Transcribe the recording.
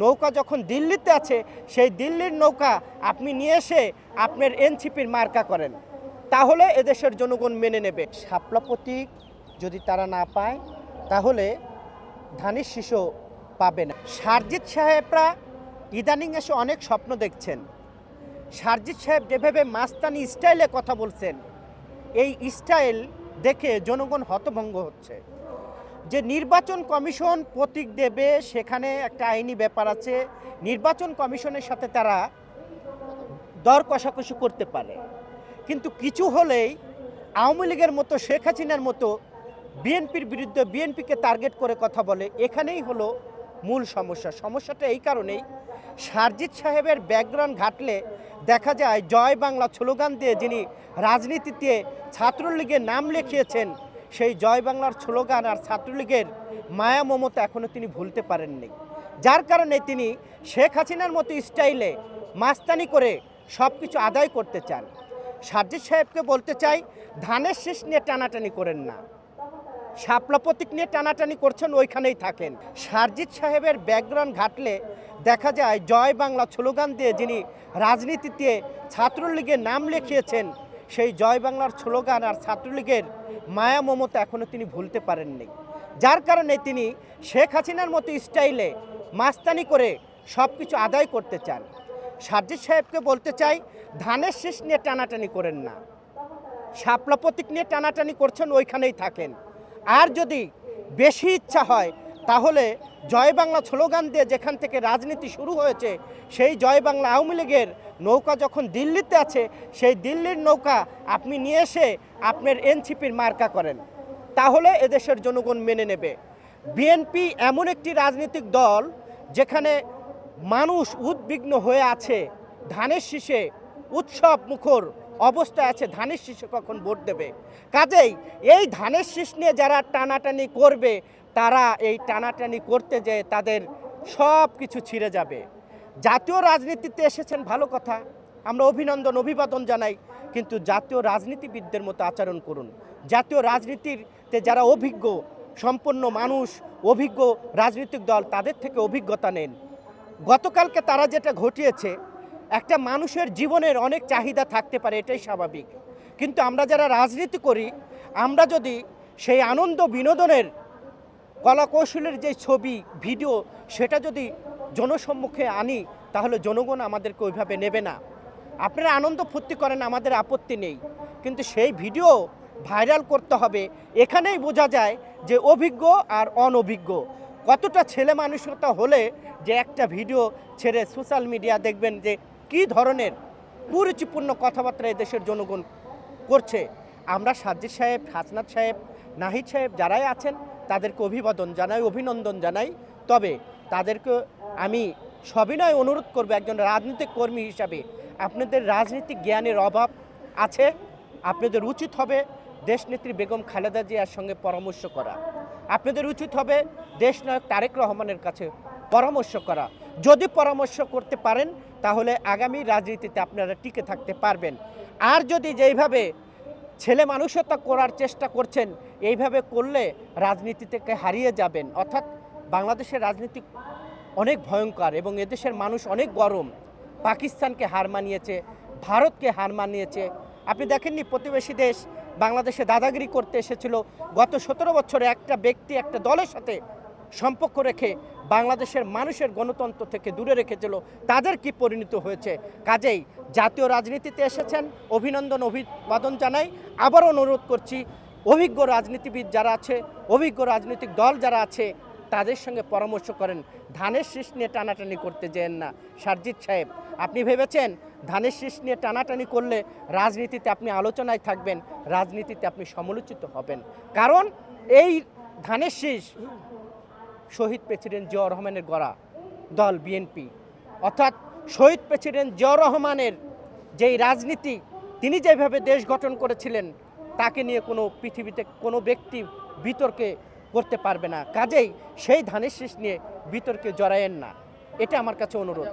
নৌকা যখন দিল্লিতে আছে, সেই দিল্লির নৌকা আপনি নিয়ে এসে আপনার এনসিপির মার্কা করেন। তাহলে এদেশের জনগণ মেনে নেবে। শাপলা প্রতীক যদি তারা না পায়, তাহলে ধানের শিশু পাবে না। সারজিৎ সাহেবরা ইদানিং এসে অনেক স্বপ্ন দেখছেন। সারজিৎ সাহেব যেভাবে মাস্তানি স্টাইলে কথা বলছেন, এই স্টাইল দেখে জনগণ হতভঙ্গ হচ্ছে। যে নির্বাচন কমিশন প্রতীক দেবে, সেখানে একটা আইনি ব্যাপার আছে। নির্বাচন কমিশনের সাথে তারা দর কষাকষি করতে পারে। কিন্তু কিছু হলেই আওয়ামী লীগের মতো, শেখ হাসিনার মতো বিএনপির বিরুদ্ধে বিএনপিকে টার্গেট করে কথা বলে, এখানেই হলো মূল সমস্যা। সমস্যাটা এই কারণেই সারজিৎ সাহেবের ব্যাকগ্রাউন্ড ঘাটলে দেখা যায়, জয় বাংলা স্লোগান দিয়ে যিনি রাজনীতিতে ছাত্রলীগের নাম লিখিয়েছেন সেই জয় বাংলার স্লোগান আর ছাত্রলীগের মায়া মমতা এখনও তিনি ভুলতে পারেননি। যার কারণে তিনি শেখ হাসিনার মতো স্টাইলে মাস্তানি করে সব কিছু আদায় করতে চান। সারজিৎ সাহেবকে বলতে চাই, ধানের শেষ নিয়ে টানাটানি করেন না। শাপলা প্রতীক নিয়ে টানাটানি করছেন, ওইখানেই থাকেন। সারজিৎ সাহেবের ব্যাকগ্রাউন্ড ঘাটলে দেখা যায়, জয় বাংলা স্লোগান দিয়ে যিনি রাজনীতিতে ছাত্রলীগের নাম লিখিয়েছেন, সেই জয় বাংলার স্লোগান আর ছাত্রলীগের মায়া মমতা এখনও তিনি ভুলতে পারেননি। যার কারণে তিনি শেখ হাসিনার মতো স্টাইলে মাস্তানি করে সব কিছু আদায় করতে চান। সারজিৎ সাহেবকে বলতে চাই, ধানের শেষ নিয়ে টানাটানি করেন না। শাপলা প্রতীক নিয়ে টানাটানি করছেন, ওইখানেই থাকেন। আর যদি বেশি ইচ্ছা হয়, তাহলে জয় বাংলা স্লোগান দিয়ে যেখান থেকে রাজনীতি শুরু হয়েছে, সেই জয় বাংলা আওয়ামী লীগের নৌকা যখন দিল্লিতে আছে, সেই দিল্লির নৌকা আপনি নিয়ে এসে আপনার এনসিপির মার্কা করেন। তাহলে এদেশের জনগণ মেনে নেবে। বিএনপি এমন একটি রাজনৈতিক দল যেখানে মানুষ উদ্বিগ্ন হয়ে আছে, ধানের শীষে উৎসব মুখর অবস্থায় আছে, ধানের শীষে কখন ভোট দেবে। কাজেই এই ধানের শীষ নিয়ে যারা টানাটানি করবে, তারা এই টানাটানি করতে যেয়ে তাদের সব কিছু ছিঁড়ে যাবে। জাতীয় রাজনীতিতে এসেছেন, ভালো কথা। আমরা অভিনন্দন, অভিবাদন জানাই, কিন্তু জাতীয় রাজনীতিবিদদের মতো আচরণ করুন। জাতীয় রাজনীতিতে যারা অভিজ্ঞ, সম্পন্ন মানুষ, অভিজ্ঞ রাজনৈতিক দল, তাদের থেকে অভিজ্ঞতা নেন। গতকালকে তারা যেটা ঘটিয়েছে, একটা মানুষের জীবনের অনেক চাহিদা থাকতে পারে, এটাই স্বাভাবিক। কিন্তু আমরা যারা রাজনীতি করি, আমরা যদি সেই আনন্দ বিনোদনের কলাকৌশলের যে ছবি, ভিডিও, সেটা যদি জনসম্মুখে আনি, তাহলে জনগণ আমাদেরকে ওইভাবে নেবে না। আপনারা আনন্দ ফুর্তি করেন, আমাদের আপত্তি নেই। কিন্তু সেই ভিডিও ভাইরাল করতে হবে, এখানেই বোঝা যায় যে অভিজ্ঞ আর অনভিজ্ঞ। কতটা ছেলে মানুষতা হলে যে একটা ভিডিও ছেড়ে সোশ্যাল মিডিয়া দেখবেন যে কী ধরনের কুরুচিপূর্ণ কথাবার্তা এদেশের জনগণ করছে। আমরা সাজ্জিদ সাহেব, হাসনাত সাহেব, নাহিদ সাহেব যারাই আছেন, তাদেরকে অভিবাদন জানাই, অভিনন্দন জানাই। তবে তাদেরকে আমি সবিনয় অনুরোধ করব একজন রাজনৈতিক কর্মী হিসাবে। আপনাদের রাজনৈতিক জ্ঞানের অভাব আছে, আপনাদের উচিত হবে দেশনেত্রী বেগম খালেদা জিয়ার সঙ্গে পরামর্শ করা। আপনাদের উচিত হবে দেশনায়ক তারেক রহমানের কাছে পরামর্শ করা। যদি পরামর্শ করতে পারেন, তাহলে আগামী রাজনীতিতে আপনারা টিকে থাকতে পারবেন। আর যদি যেইভাবে ছেলে মানুষতা করার চেষ্টা করছেন, এইভাবে করলে রাজনীতি থেকে হারিয়ে যাবেন। অর্থাৎ বাংলাদেশের রাজনীতি অনেক ভয়ঙ্কর এবং এদেশের মানুষ অনেক গরম। পাকিস্তানকে হার মানিয়েছে, ভারতকে হার মানিয়েছে। আপনি দেখেননি প্রতিবেশী দেশ বাংলাদেশে দাদাগিরি করতে এসেছিল। গত সতেরো বছরে একটা ব্যক্তি একটা দলের সাথে সম্পর্ক রেখে বাংলাদেশের মানুষের গণতন্ত্র থেকে দূরে রেখেছিল। তাদের কি পরিণত হয়েছে? কাজেই জাতীয় রাজনীতিতে এসেছেন। অভিনন্দন, অভিবাদন জানাই। আবারও অনুরোধ করছি, অভিজ্ঞ রাজনীতিবিদ যারা আছে, অভিজ্ঞ রাজনৈতিক দল যারা আছে তাদের সঙ্গে পরামর্শ করেন। ধানের শীষ নিয়ে টানাটানি করতে যেন না। সারজিৎ সাহেব, আপনি ভেবেছেন ধানের শীষ নিয়ে টানাটানি করলে রাজনীতিতে আপনি আলোচনায় থাকবেন, রাজনীতিতে আপনি সমালোচিত হবেন। কারণ এই ধানের শীষ শহীদ প্রেসিডেন্ট জিয়াউর রহমানের গড়া, দল বিএনপি। অর্থাৎ শহীদ প্রেসিডেন্ট জিয়াউর রহমানের যেই রাজনীতি, তিনি যেভাবে দেশ গঠন করেছিলেন, তাকে নিয়ে কোনো পৃথিবীতে কোনো ব্যক্তি বিতর্কে করতে পারবে না। কাজেই সেই ধানের শীষ নিয়ে বিতর্কে জড়ায়েন না। এটা আমার কাছে অনুরোধ।